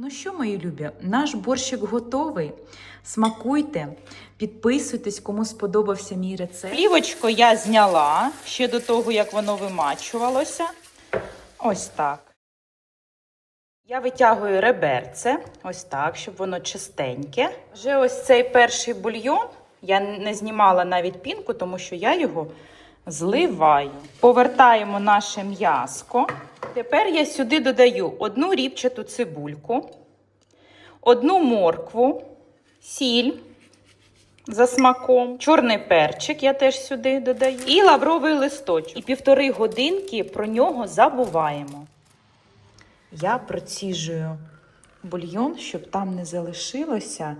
Ну що, мої любі, наш борщик готовий. Смакуйте, підписуйтесь, кому сподобався мій рецепт. Плівочку я зняла ще до того, як воно вимачувалося. Ось так. Я витягую реберце, ось так, щоб воно чистеньке. Вже ось цей перший бульйон. Я не знімала навіть пінку, тому що я його зливаю. Повертаємо наше м'яско. Тепер я сюди додаю одну ріпчату цибульку, одну моркву, сіль за смаком, чорний перчик я теж сюди додаю, і лавровий листочок. І півтори годинки про нього забуваємо. Я проціжую бульйон, щоб там не залишилося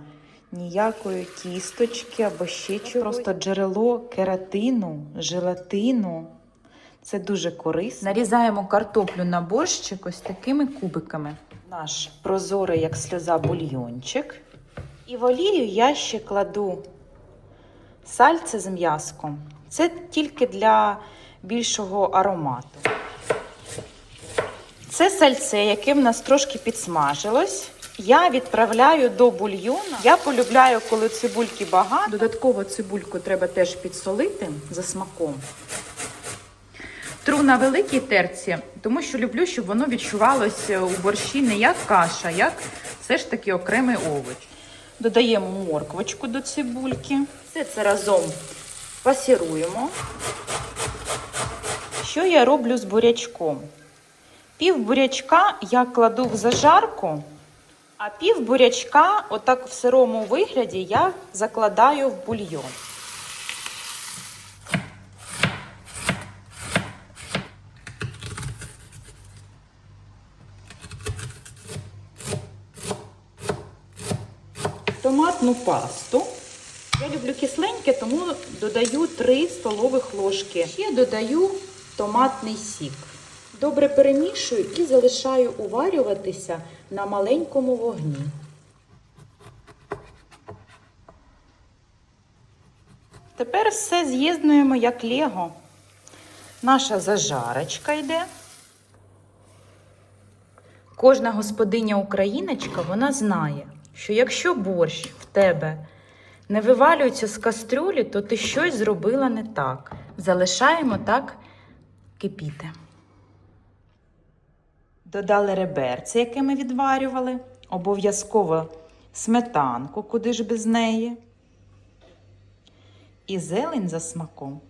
ніякої кісточки або ще чогось. Просто джерело кератину, желатину. Це дуже корисно. Нарізаємо картоплю на борщик ось такими кубиками. Наш прозорий, як сльоза, бульйончик. І в олію я ще кладу сальце з м'язком. Це тільки для більшого аромату. Це сальце, яке в нас трошки підсмажилось. Я відправляю до бульйону. Я полюбляю, коли цибульки багато. Додатково цибульку треба теж підсолити за смаком. Тру на великій терці, тому що люблю, щоб воно відчувалося у борщі не як каша, як все ж таки окремий овоч. Додаємо морквочку до цибульки. Все це разом пасіруємо. Що я роблю з бурячком? Пів бурячка я кладу в зажарку, а пів бурячка, отак в сирому вигляді, я закладаю в бульйон. Томатну пасту. Я люблю кисленьке, тому додаю 3 столових ложки. Ще додаю томатний сік. Добре перемішую і залишаю уварюватися на маленькому вогні. Тепер все з'єднуємо як лего. Наша зажарочка йде. Кожна господиня україночка вона знає, що якщо борщ в тебе не вивалюється з кастрюлі, то ти щось зробила не так. Залишаємо так кипіти. Додали реберце, яке ми відварювали. Обов'язково сметанку, куди ж без неї. І зелень за смаком.